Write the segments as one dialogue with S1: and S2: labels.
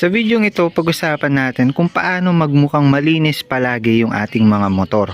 S1: Sa videong ito, pag-usapan natin kung paano magmukhang malinis palagi yung ating mga motor.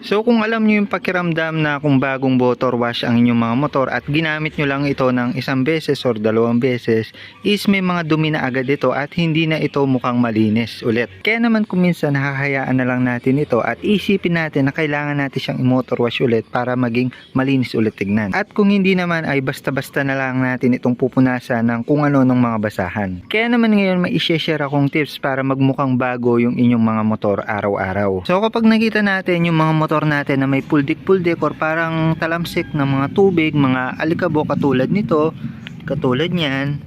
S1: So kung alam nyo yung pakiramdam na kung bagong motor wash ang inyong mga motor at ginamit nyo lang ito ng isang beses or dalawang beses is may mga dumi na agad ito at hindi na ito mukhang malinis ulit. Kaya naman kung minsan nakahayaan na lang natin ito at isipin natin na kailangan natin siyang i-motor wash ulit para maging malinis ulit tignan. At kung hindi naman ay basta-basta na lang natin itong pupunasan ng kung ano ng mga basahan. Kaya naman ngayon may i-share akong tips para magmukhang bago yung inyong mga motor araw-araw. So kapag nakita natin yung mga motor natin na may puldik-puldik or parang talamsik ng mga tubig, mga alikabok katulad nito, katulad niyan,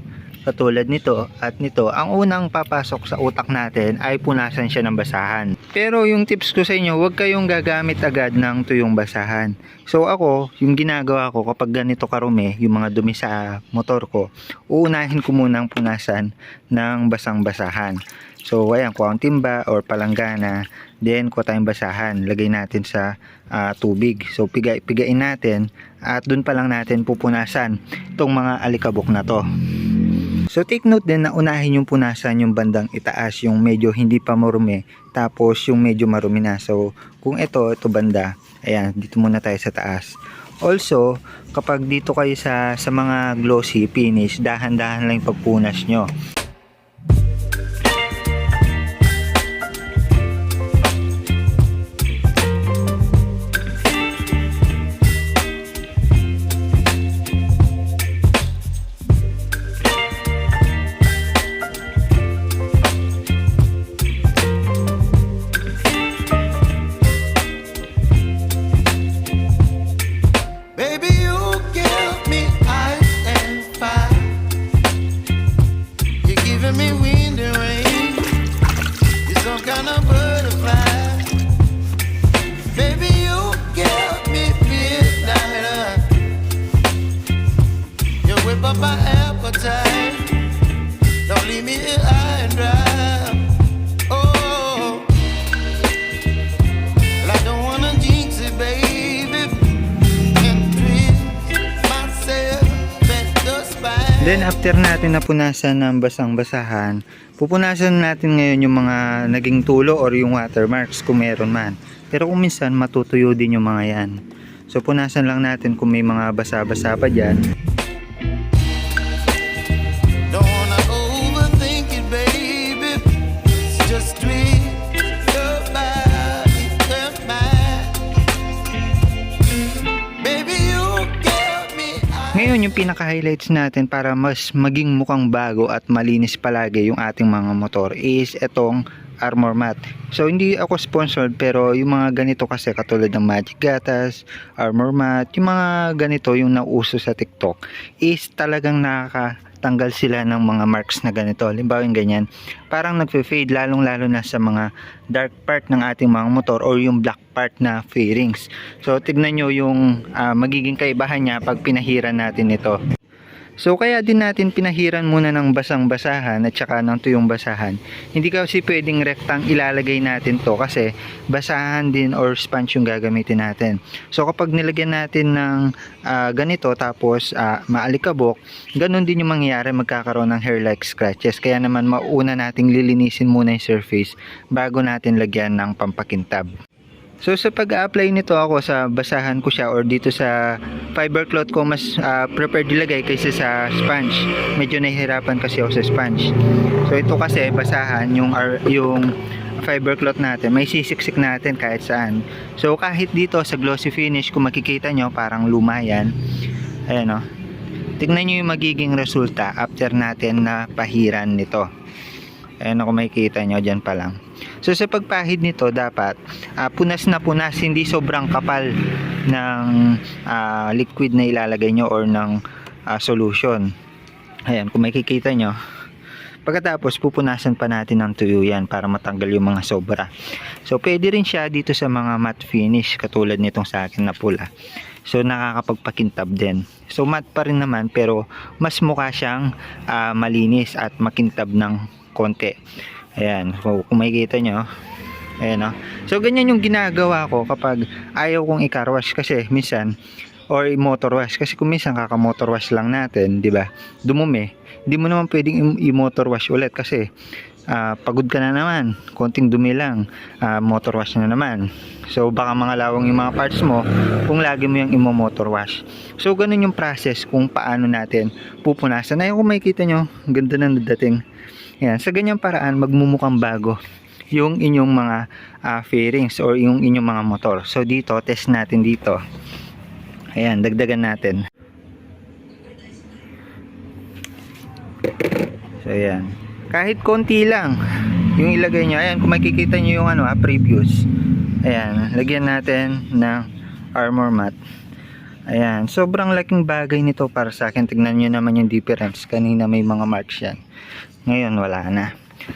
S1: katulad nito at nito, ang unang papasok sa utak natin ay punasan siya ng basahan. Pero yung tips ko sa inyo, huwag kayong gagamit agad ng tuyong basahan. So ako, yung ginagawa ko kapag ganito karumi, yung mga dumi sa motor ko, uunahin ko munang punasan ng basang basahan. So ayan, kuha ang timba or palanggana, then kuha tayong basahan, lagay natin sa ah, tubig. So pigay, pigain natin at dun pa lang natin pupunasan itong mga alikabok na to. So take note din na unahin yung punasan yung bandang itaas, yung medyo hindi pa marumi, tapos yung medyo marumi na. So kung ito, ito banda, ayan, dito muna tayo sa taas. Also, kapag dito kayo sa, sa mga glossy finish, dahan-dahan lang yung pagpunas nyo.
S2: Leave me high and dry. Oh, well, don't wanna jinx it, baby and myself at.
S1: Then after natin napunasan ng basang basahan, pupunasan natin ngayon yung mga naging tulo or yung watermarks kung meron man. Pero kung minsan matutuyo din yung mga yan. So punasan lang natin kung may mga basa-basa pa dyan. Ngayon yung pinaka-highlights natin para mas maging mukhang bago at malinis palagi yung ating mga motor is etong armor mat. So hindi ako sponsored pero yung mga ganito kasi katulad ng Magic Gatas, armor mat, yung mga ganito yung nauso sa TikTok is talagang nakakatanggal sila ng mga marks na ganito. Halimbawa ganyan, parang nagfe-fade lalong lalo na sa mga dark part ng ating mga motor or yung black part na fairings. So tignan nyo yung ah, magiging kaibahan niya pag pinahiran natin ito. So kaya din natin pinahiran muna ng basang basahan at saka ng tuyong basahan. Hindi kasi pwedeng rektang ilalagay natin to kasi basahan din or sponge yung gagamitin natin. So kapag nilagyan natin ng ah, ganito tapos ah, maalikabok, ganun din yung mangyayari magkakaroon ng hair-like scratches. Kaya naman mauna nating lilinisin muna yung surface bago natin lagyan ng pampakintab. So sa pag-apply nito ako sa basahan ko siya or dito sa fiber cloth ko mas ah, prepared ilagay kaysa sa sponge. Medyo nahihirapan kasi ako sa sponge. So ito kasi basahan yung yung fiber cloth natin, may sisiksik natin kahit saan. So kahit dito sa glossy finish kung makikita nyo parang luma yan. Ayan o. Tignan nyo yung magiging resulta after natin na pahiran nito. Ayan o kung makikita nyo dyan pa lang. So sa pagpahid nito dapat ah, punas na punas, hindi sobrang kapal ng ah, liquid na ilalagay nyo or ng ah, solution. Ayan, kung makikita nyo. Pagkatapos pupunasan pa natin ng tuyo yan para matanggal yung mga sobra. So pwede rin siya dito sa mga matte finish katulad nitong sa akin na pula. So nakakapagpakintab din. So matte pa rin naman pero mas mukha siyang ah, malinis at makintab ng konti. Ayan, kung makikita nyo, ayan o. So ganyan yung ginagawa ko kapag ayaw kong i-car wash kasi minsan or i-motor wash kasi kung minsan kaka-motor wash lang natin, 'di ba? Dumumi. Hindi mo naman pwedeng i-motor wash ulit kasi ah, pagod ka na naman. Konting dumi lang. ah, motor wash na naman. So baka mga lawang yung mga parts mo kung lagi mo yung imo-motor wash. So ganun yung process kung paano natin pupunasan. Ayun kung makikita nyo, ganda na dating. Yan, sa ganyang paraan magmumukhang bago yung inyong mga ah, fairings or yung inyong mga motor. So dito, test natin dito. Ayan, dagdagan natin. So ayan. Kahit konti lang yung ilagay nyo. Ayan, kung makikita nyo yung ano, ah, previous. Ayan, lagyan natin ng armor mat. Ayan, sobrang laking bagay nito para sa akin. Tignan nyo naman yung difference. Kanina may mga marks yan. Ngayon, wala na.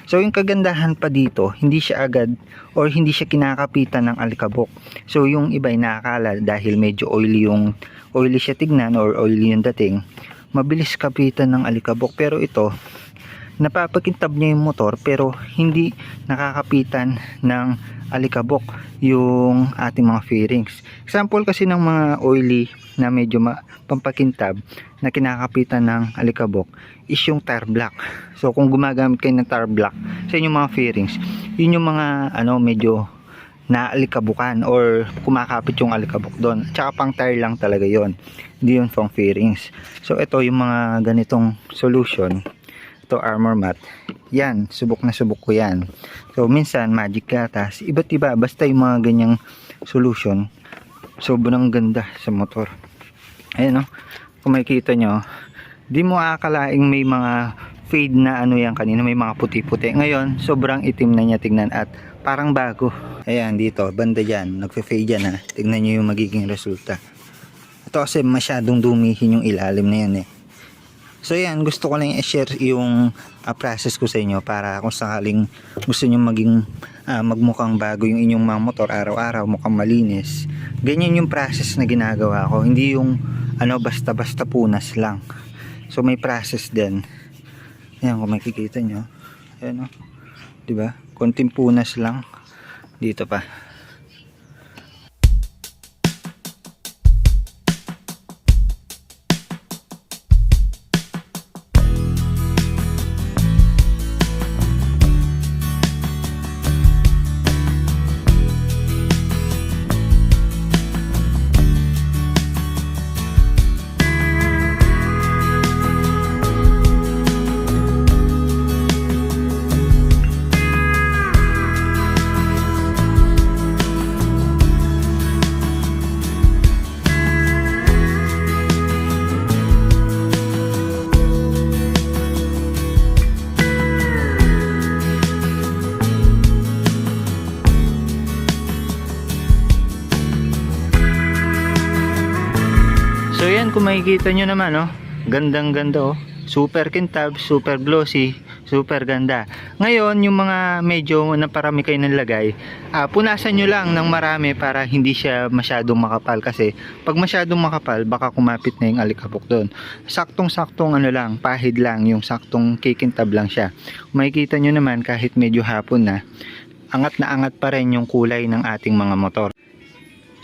S1: So, yung kagandahan pa dito, hindi siya agad or hindi siya kinakapitan ng alikabok. So, yung iba nakakala dahil medyo oily yung oily siya tignan or oily yung dating, mabilis kapitan ng alikabok. Pero ito, napapakintab niya yung motor pero hindi nakakapitan ng alikabok yung ating mga fairings. Example kasi ng mga oily na medyo pampakintab na kinakapitan ng alikabok is yung tire block. So kung gumagamit kayo ng tire block sa inyong mga fairings, yun yung mga ano medyo naalikabukan or kumakapit yung alikabok doon. Tsaka pang tire lang talaga yon Hindi yun pang fairings. So ito yung mga ganitong solution. Ito armor mat. Yan, subok na subok ko yan. So minsan magic gatas, iba't iba basta yung mga ganyang solution. Sobrang ganda sa motor. Ayan no. Kung makikita nyo, di mo akalaing may mga fade na ano yan kanina, may mga puti-puti. Ngayon, sobrang itim na niya tignan at parang bago. Ayan, dito, banda dyan, nagfe-fade yan ha. Tignan nyo yung magiging resulta. Ito kasi masyadong dumihin yung ilalim na yan eh. So yan, gusto ko lang i-share yung ah, process ko sa inyo para kung sakaling gusto nyo maging ah, magmukhang bago yung inyong mga motor araw-araw, mukhang malinis. Ganyan yung process na ginagawa ko. Hindi yung ano basta-basta punas lang. So may process din. Ayan kung makikita nyo. Ayan o. Diba? Konting punas lang. Dito pa. Kung makikita nyo naman oh, gandang ganda oh. Super kintab, super glossy, super ganda. Ngayon, yung mga medyo naparami kayo ng lagay, ah, punasan nyo lang ng marami para hindi siya masyadong makapal kasi pag masyadong makapal, baka kumapit na yung alikabok doon. Saktong-saktong ano lang, pahid lang, yung saktong kikintab lang siya. Makikita nyo naman kahit medyo hapon na, angat na angat pa rin yung kulay ng ating mga motor.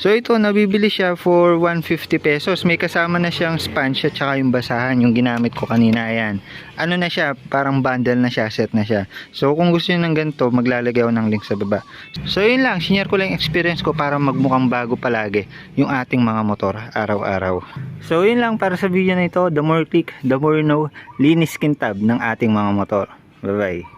S1: So ito, nabibili siya for 150 pesos. May kasama na siyang sponge at saka yung basahan, yung ginamit ko kanina. Ayan. Ano na siya, parang bundle na siya, set na siya. So kung gusto niyo ng ganito, maglalagay ako ng link sa baba. So yun lang, sinare ko lang experience ko para magmukhang bago palagi yung ating mga motor araw-araw. So yun lang para sa video na ito. The more click, the more you know, linis kintab ng ating mga motor. Bye-bye.